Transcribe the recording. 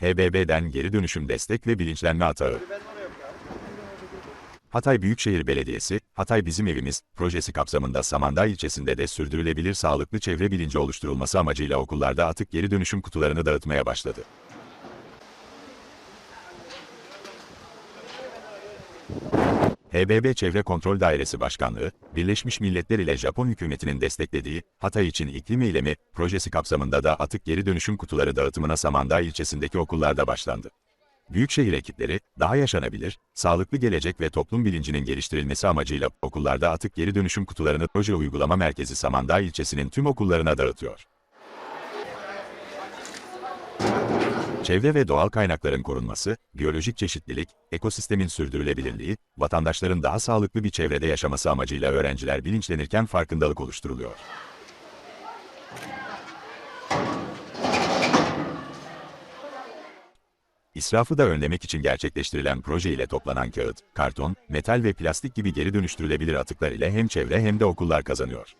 HBB'den geri dönüşüm destek ve bilinçlenme atağı. Hatay Büyükşehir Belediyesi, Hatay Bizim Evimiz projesi kapsamında Samandağ ilçesinde de sürdürülebilir sağlıklı çevre bilinci oluşturulması amacıyla okullarda atık geri dönüşüm kutularını dağıtmaya başladı. HBB Çevre Kontrol Dairesi Başkanlığı, Birleşmiş Milletler ile Japon hükümetinin desteklediği Hatay için iklim eylemi projesi kapsamında da atık geri dönüşüm kutuları dağıtımına Samandağ ilçesindeki okullarda başlandı. Büyükşehir ekipleri, daha yaşanabilir, sağlıklı gelecek ve toplum bilincinin geliştirilmesi amacıyla okullarda atık geri dönüşüm kutularını proje uygulama merkezi Samandağ ilçesinin tüm okullarına dağıtıyor. Çevre ve doğal kaynakların korunması, biyolojik çeşitlilik, ekosistemin sürdürülebilirliği, vatandaşların daha sağlıklı bir çevrede yaşaması amacıyla öğrenciler bilinçlenirken farkındalık oluşturuluyor. İsrafı da önlemek için gerçekleştirilen proje ile toplanan kağıt, karton, metal ve plastik gibi geri dönüştürülebilir atıklar ile hem çevre hem de okullar kazanıyor.